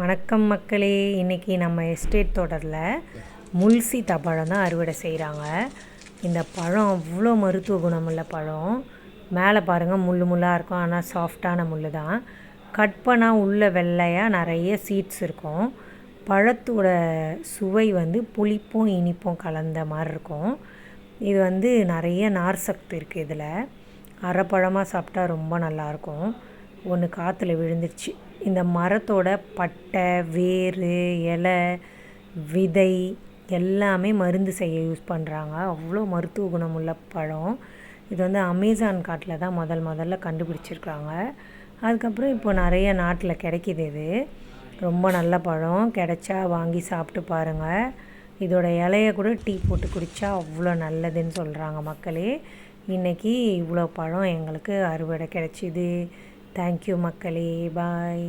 வணக்கம் மக்களே. இன்றைக்கி நம்ம எஸ்டேட் தொடரில் முல்சி சீத்தாப்பழம் தான் அறுவடை செய்கிறாங்க இந்த பழம் அவ்வளோ மருத்துவ குணமுள்ள பழம். மேலே பாருங்கள் முள் முள்ளாக இருக்கும். ஆனால் சாஃப்டான முள் தான். கட் பண்ணால் உள்ள வெள்ளையாக நிறைய சீட்ஸ் இருக்கும். பழத்தோட சுவை வந்து புளிப்பும் இனிப்பும் கலந்த மாதிரி இருக்கும். இது வந்து நிறைய நார் சக்தி இருக்குது இதில். அரைப்பழமாக சாப்பிட்டா ரொம்ப நல்லாயிருக்கும் ஒன்று காற்றுல விழுந்துருச்சு. இந்த மரத்தோட பட்டை வேர் இலை விதை எல்லாமே மருந்து செய்ய யூஸ் பண்ணுறாங்க அவ்வளோ மருத்துவ குணமுள்ள பழம். இது வந்து அமேசான் காட்டில் தான் முதல் முதல்ல கண்டுபிடிச்சிருக்காங்க. அதுக்கப்புறம் இப்போ நிறைய நாட்டில் கிடைக்கிது இது. ரொம்ப நல்ல பழம். கிடைச்சா வாங்கி சாப்பிட்டு பாருங்கள் இதோட இலைய கூட டீ போட்டு குடித்தா அவ்வளோ நல்லதுன்னு சொல்கிறாங்க மக்களே. இன்றைக்கி இவ்வளோ பழம் எங்களுக்கு அறுவடை கிடச்சிது. தேங்க்யூ மக்களே பாய்